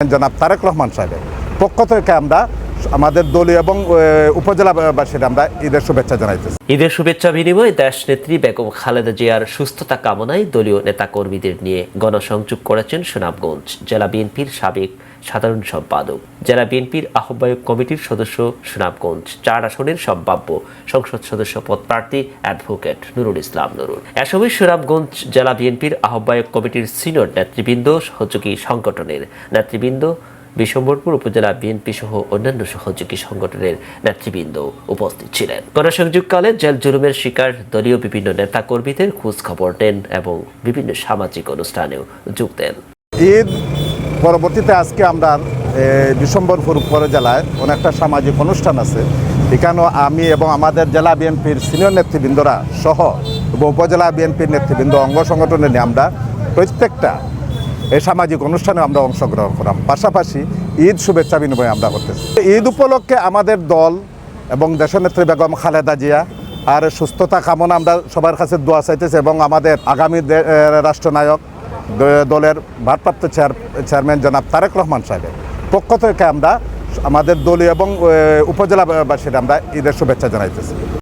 জনাব তারেক রহমান সাহেবের পক্ষ থেকে আমরা আমাদের দলীয় এবং উপজেলাবাসীর আমরা ঈদের শুভেচ্ছা জানাইতেছি। ঈদের শুভেচ্ছা বিনিময়ে দেশ নেত্রী বেগম খালেদা জিয়ার সুস্থতা কামনায় দলীয় নেতাকর্মীদের নিয়ে গণসংযোগ করেছেন সুনামগঞ্জ জেলা বিএনপির সাবেক সাধারণ সম্পাদক। জেলা বিএনপির আহ্বায়ক কমিটির সদস্য সুনামগঞ্জ, চার আসনের সম্ভাব্য সংসদ সদস্য পদ প্রার্থী অ্যাডভোকেট নুরুল ইসলাম নুরুল। এ সময় সুনামগঞ্জ জেলা বিএনপির আহ্বায়ক কমিটির সিনিয়র নেতৃবৃন্দ সহযোগী সংগঠনের নেতৃবৃন্দ বিশম্বরপুর উপজেলা বিএনপি সহ অন্যান্য সহযোগী সংগঠনের নেতৃবৃন্দ উপস্থিত ছিলেন। গণসংযোগকালে জেল জুলুমের শিকার দলীয় বিভিন্ন নেতা কর্মীদের খোঁজ খবর নেন এবং বিভিন্ন সামাজিক অনুষ্ঠানেও যোগ দেন। ঈদ পরবর্তীতে আজকে আমরা এ, ডিসেম্বরপুর উপজেলায় অনেকটা সামাজিক অনুষ্ঠান আছে। এখানেও আমি এবং আমাদের জেলা বিএনপির সিনিয়র নেতৃবৃন্দরা সহ উপজেলা বিএনপির নেতৃবৃন্দ অঙ্গ সংগঠনে নিয়ে আমরা প্রত্যেকটা এই সামাজিক অনুষ্ঠানে আমরা অংশগ্রহণ করলাম। পাশাপাশি ঈদ শুভেচ্ছা বিনিময় আমরা করতেছি। ঈদ উপলক্ষে আমাদের দল এবং দেশনেত্রী বেগম খালেদা জিয়া আর সুস্থতা কামনা আমরা সবার কাছে দোয়া চাইতেছি এবং আমাদের আগামী রাষ্ট্রনায়ক দলের ভারপ্রাপ্ত চেয়ার চেয়ারম্যান জনাব তারেক রহমান সাহেবের পক্ষ থেকে আমরা আমাদের দলীয় এবং উপজেলাবাসীর আমরা ঈদের শুভেচ্ছা জানাইতেছি।